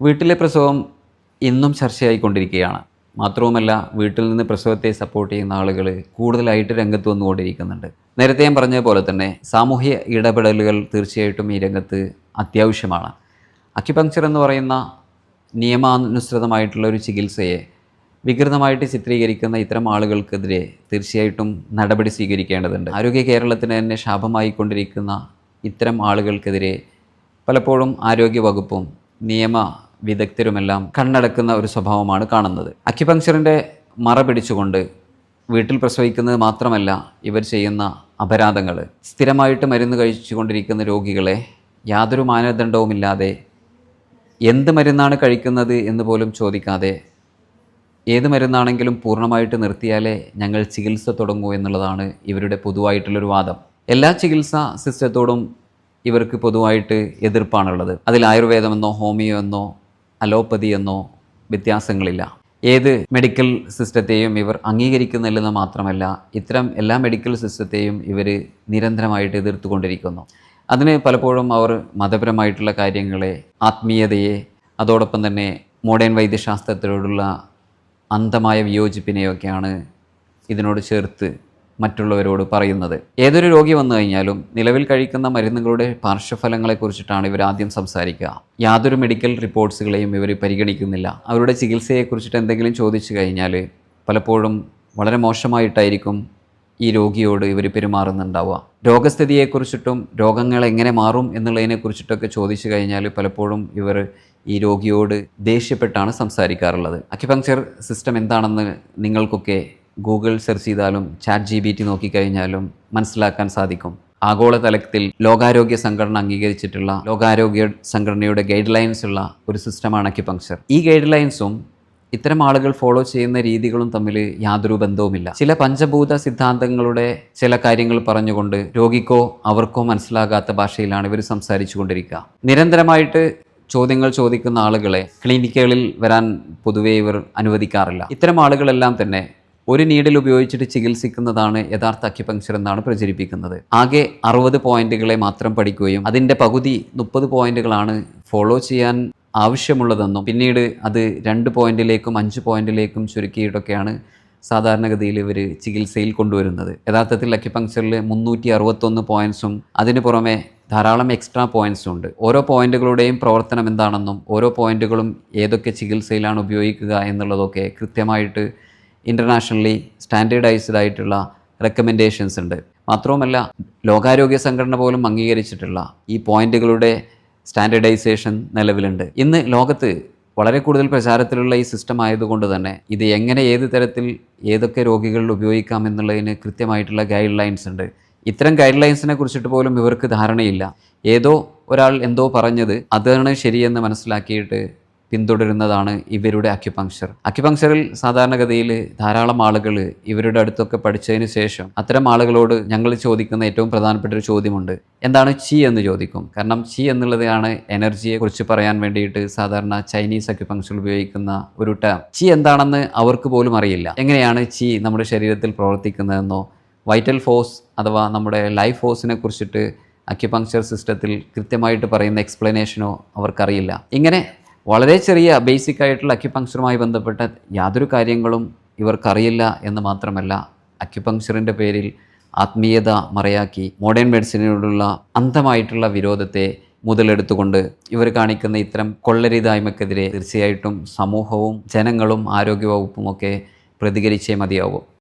വീട്ടിലെ പ്രസവം ഇന്നും ചർച്ചയായിക്കൊണ്ടിരിക്കുകയാണ്. മാത്രവുമല്ല വീട്ടിൽ നിന്ന് പ്രസവത്തെ സപ്പോർട്ട് ചെയ്യുന്ന ആളുകൾ കൂടുതലായിട്ട് രംഗത്ത് വന്നുകൊണ്ടിരിക്കുന്നുണ്ട്. നേരത്തെ ഞാൻ പറഞ്ഞതുപോലെ തന്നെ സാമൂഹ്യ ഇടപെടലുകൾ തീർച്ചയായിട്ടും ഈ രംഗത്ത് അത്യാവശ്യമാണ്. അക്യുപങ്ക്ചർ എന്ന് പറയുന്ന നിയമാനുസൃതമായിട്ടുള്ള ഒരു ചികിത്സയെ വികൃതമായിട്ട് ചിത്രീകരിക്കുന്ന ഇത്തരം ആളുകൾക്കെതിരെ തീർച്ചയായിട്ടും നടപടി സ്വീകരിക്കേണ്ടതുണ്ട്. ആരോഗ്യ കേരളത്തിന് തന്നെ ശാപമായിക്കൊണ്ടിരിക്കുന്ന ഇത്തരം ആളുകൾക്കെതിരെ പലപ്പോഴും ആരോഗ്യ വകുപ്പും നിയമ വിദഗ്ധരുമെല്ലാം കണ്ണടക്കുന്ന ഒരു സ്വഭാവമാണ് കാണുന്നത്. അക്യുപങ്ക്ചറിന്റെ മറ പിടിച്ചുകൊണ്ട് വീട്ടിൽ പ്രസവിക്കുന്നത് മാത്രമല്ല ഇവർ ചെയ്യുന്ന അപരാധങ്ങൾ സ്ഥിരമായിട്ട് മരുന്ന് കഴിച്ചുകൊണ്ടിരിക്കുന്ന രോഗികളെ യാതൊരു മാനദണ്ഡവുമില്ലാതെ എന്ത് മരുന്നാണ് കഴിക്കുന്നത് എന്ന് പോലും ചോദിക്കാതെ ഏത് മരുന്നാണെങ്കിലും പൂർണമായിട്ട് നിർത്തിയാലേ ഞങ്ങൾ ചികിത്സ തുടങ്ങൂ എന്നുള്ളതാണ് ഇവരുടെ പൊതുവായിട്ടുള്ളൊരു വാദം. എല്ലാ ചികിത്സാ സിസ്റ്റത്തോടും ഇവർക്ക് പൊതുവായിട്ട് എതിർപ്പാണുള്ളത്. അതിൽ ആയുർവേദമെന്നോ ഹോമിയോ എന്നോ അലോപ്പതി എന്നോ വ്യത്യാസങ്ങളില്ല. ഏത് മെഡിക്കൽ സിസ്റ്റത്തെയും ഇവർ അംഗീകരിക്കുന്നില്ലെന്ന് മാത്രമല്ല ഇത്തരം എല്ലാ മെഡിക്കൽ സിസ്റ്റത്തെയും ഇവർ നിരന്തരമായിട്ട് എതിർത്തുകൊണ്ടിരിക്കുന്നു. അതിന് പലപ്പോഴും അവർ മതപരമായിട്ടുള്ള കാര്യങ്ങളെ ആത്മീയതയെ അതോടൊപ്പം തന്നെ മോഡേൺ വൈദ്യശാസ്ത്രത്തിനോടുള്ള അന്ധമായ വിയോജിപ്പിനെയൊക്കെയാണ് ഇതിനോട് ചേർത്ത് മറ്റുള്ളവരോട് പറയുന്നത്. ഏതൊരു രോഗി വന്നു കഴിഞ്ഞാലും നിലവിൽ കഴിക്കുന്ന മരുന്നുകളുടെ പാർശ്വഫലങ്ങളെക്കുറിച്ചിട്ടാണ് ഇവർ ആദ്യം സംസാരിക്കുക. യാതൊരു മെഡിക്കൽ റിപ്പോർട്ട്സുകളെയും ഇവർ പരിഗണിക്കുന്നില്ല. അവരുടെ ചികിത്സയെക്കുറിച്ചിട്ട് എന്തെങ്കിലും ചോദിച്ചു കഴിഞ്ഞാൽ പലപ്പോഴും വളരെ മോശമായിട്ടായിരിക്കും ഈ രോഗിയോട് ഇവർ പെരുമാറുന്നുണ്ടാവുക. രോഗസ്ഥിതിയെക്കുറിച്ചിട്ടും രോഗങ്ങൾ എങ്ങനെ മാറും എന്നുള്ളതിനെക്കുറിച്ചിട്ടൊക്കെ ചോദിച്ചു കഴിഞ്ഞാൽ പലപ്പോഴും ഇവർ ഈ രോഗിയോട് ദേഷ്യപ്പെട്ടാണ് സംസാരിക്കാറുള്ളത്. അക്യുപങ്ക്ചർ സിസ്റ്റം എന്താണെന്ന് നിങ്ങൾക്കൊക്കെ ഗൂഗിൾ സെർച്ച് ചെയ്താലും ചാറ്റ് ജി ബി ടി നോക്കിക്കഴിഞ്ഞാലും മനസ്സിലാക്കാൻ സാധിക്കും. ആഗോളതലത്തിൽ ലോകാരോഗ്യ സംഘടന അംഗീകരിച്ചിട്ടുള്ള ലോകാരോഗ്യ സംഘടനയുടെ ഗൈഡ് ലൈൻസ് ഉള്ള ഒരു സിസ്റ്റമാണ് അക്യുപങ്ക്ചർ ഈ ഗൈഡ് ലൈൻസും ഇത്തരം ആളുകൾ ഫോളോ ചെയ്യുന്ന രീതികളും തമ്മിൽ യാതൊരു ബന്ധവുമില്ല. ചില പഞ്ചഭൂത സിദ്ധാന്തങ്ങളുടെ ചില കാര്യങ്ങൾ പറഞ്ഞുകൊണ്ട് രോഗിക്കോ അവർക്കോ മനസ്സിലാകാത്ത ഭാഷയിലാണ് ഇവർ സംസാരിച്ചു കൊണ്ടിരിക്കുക നിരന്തരമായിട്ട് ചോദ്യങ്ങൾ ചോദിക്കുന്ന ആളുകളെ ക്ലിനിക്കുകളിൽ വരാൻ പൊതുവെ ഇവർ അനുവദിക്കാറില്ല. ഇത്തരം ആളുകളെല്ലാം തന്നെ ഒരു നീഡിൽ ഉപയോഗിച്ചിട്ട് ചികിത്സിക്കുന്നതാണ് യഥാർത്ഥ അക്യുപങ്ക്ചർ എന്നാണ് പ്രചരിപ്പിക്കുന്നത്. ആകെ അറുപത് പോയിന്റുകളെ മാത്രം പഠിക്കുകയും അതിന്റെ പകുതി മുപ്പത് പോയിന്റുകളാണ് ഫോളോ ചെയ്യാൻ ആവശ്യമുള്ളതെന്നും പിന്നീട് അത് രണ്ട് പോയിന്റിലേക്കും അഞ്ച് പോയിന്റിലേക്കും ചുരുക്കിയിട്ടൊക്കെയാണ് സാധാരണഗതിയിൽ ഇവർ ചികിത്സയിൽ കൊണ്ടുവരുന്നത്. യഥാർത്ഥത്തിൽ അക്യുപങ്ക്ചറിൽ മുന്നൂറ്റി അറുപത്തൊന്ന് പോയിൻസും അതിന് പുറമെ ധാരാളം എക്സ്ട്രാ പോയിൻസും ഉണ്ട്. ഓരോ പോയിന്റുകളുടെയും പ്രവർത്തനം എന്താണെന്നും ഓരോ പോയിന്റുകളും ഏതൊക്കെ ചികിത്സയിലാണ് ഉപയോഗിക്കുക എന്നുള്ളതൊക്കെ കൃത്യമായിട്ട് ഇന്റർനാഷണലി സ്റ്റാൻഡേർഡൈസ്ഡ് ആയിട്ടുള്ള റെക്കമെൻഡേഷൻസ് ഉണ്ട്. മാത്രവുമല്ല ലോകാരോഗ്യ സംഘടന പോലും അംഗീകരിച്ചിട്ടുള്ള ഈ പോയിന്റുകളുടെ സ്റ്റാൻഡേർഡൈസേഷൻ നിലവിലുണ്ട്. ഇന്ന് ലോകത്ത് വളരെ കൂടുതൽ പ്രചാരത്തിലുള്ള ഈ സിസ്റ്റം ആയതുകൊണ്ട് തന്നെ ഇത് എങ്ങനെ ഏത് തരത്തിൽ ഏതൊക്കെ രോഗികളിൽ ഉപയോഗിക്കാം എന്നുള്ളതിന് കൃത്യമായിട്ടുള്ള ഗൈഡ് ലൈൻസ് ഉണ്ട്. ഇത്തരം ഗൈഡ് ലൈൻസിനെ കുറിച്ചിട്ട് പോലും ഇവർക്ക് ധാരണയില്ല. ഏതോ ഒരാൾ എന്തോ പറഞ്ഞത് അതാണ് ശരിയെന്ന് മനസ്സിലാക്കിയിട്ട് പിന്തുടരുന്നതാണ് ഇവരുടെ അക്യുപങ്ക്ചർ അക്യുപങ്ക്ചറിൽ സാധാരണഗതിയിൽ ധാരാളം ആളുകൾ ഇവരുടെ അടുത്തൊക്കെ പഠിച്ചതിന് ശേഷം അത്തരം ആളുകളോട് ഞങ്ങൾ ചോദിക്കുന്ന ഏറ്റവും പ്രധാനപ്പെട്ട ഒരു ചോദ്യമുണ്ട്. എന്താണ് ചി എന്ന് ചോദിക്കും? കാരണം ചി എന്നുള്ളതാണ് എനർജിയെ കുറിച്ച് പറയാൻ വേണ്ടിയിട്ട് സാധാരണ ചൈനീസ് അക്യുപങ്ക്ചർ ഉപയോഗിക്കുന്ന ഒരു ടേം ചി എന്താണെന്ന് അവർക്ക് പോലും അറിയില്ല. എങ്ങനെയാണ് ചി നമ്മുടെ ശരീരത്തിൽ പ്രവർത്തിക്കുന്നതെന്നോ വൈറ്റൽ ഫോഴ്സ് അഥവാ നമ്മുടെ ലൈഫ് ഫോഴ്സിനെ കുറിച്ചിട്ട് അക്യുപങ്ക്ചർ സിസ്റ്റത്തിൽ കൃത്യമായിട്ട് പറയുന്ന എക്സ്പ്ലനേഷനോ അവർക്കറിയില്ല. ഇങ്ങനെ വളരെ ചെറിയ ബേസിക് ആയിട്ടുള്ള അക്യുപങ്ക്ചറുമായി ബന്ധപ്പെട്ട യാതൊരു കാര്യങ്ങളും ഇവർക്കറിയില്ല എന്ന് മാത്രമല്ല അക്യുപങ്ക്ചറിന്റെ പേരിൽ ആത്മീയത മറയാക്കി മോഡേൺ മെഡിസിനോടുള്ള അന്ധമായിട്ടുള്ള വിരോധത്തെ മുതലെടുത്തുകൊണ്ട് ഇവർ കാണിക്കുന്ന ഇത്തരം കൊള്ളരിതായ്മക്കെതിരെ തീർച്ചയായിട്ടും സമൂഹവും ജനങ്ങളും ആരോഗ്യവകുപ്പും ഒക്കെ പ്രതികരിച്ചേ മതിയാവും.